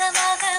சமக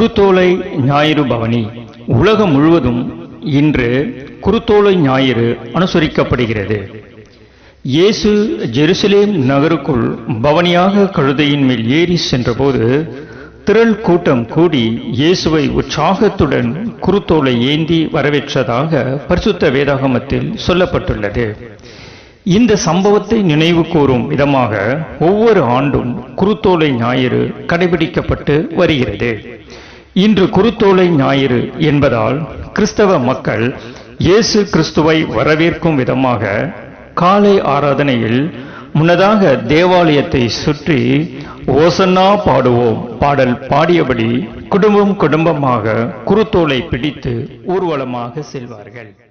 குருத்தோலை ஞாயிறு பவனி. உலகம் முழுவதும் இன்று குருத்தோலை ஞாயிறு அனுசரிக்கப்படுகிறது. இயேசு ஜெருசலேம் நகருக்குள் பவனியாக கழுதையின் மேல் ஏறி சென்றபோது திரள் கூட்டம் கூடி இயேசுவை உற்சாகத்துடன் குருத்தோலை ஏந்தி வரவேற்றதாக பரிசுத்த வேதாகமத்தில் சொல்லப்பட்டுள்ளது. இந்த சம்பவத்தை நினைவு கூறும் விதமாக ஒவ்வொரு ஆண்டும் குருத்தோலை ஞாயிறு கடைபிடிக்கப்பட்டு வருகிறது. இன்று குருத்தோலை ஞாயிறு என்பதால் கிறிஸ்தவ மக்கள் இயேசு கிறிஸ்துவை வரவேற்கும் விதமாக காலை ஆராதனையில் முன்னதாக தேவாலயத்தை சுற்றி ஓசன்னா பாடுவோம். பாடல் பாடியபடி குடும்பம் குடும்பமாக குருத்தோலை பிடித்து ஊர்வலமாக செல்வார்கள்.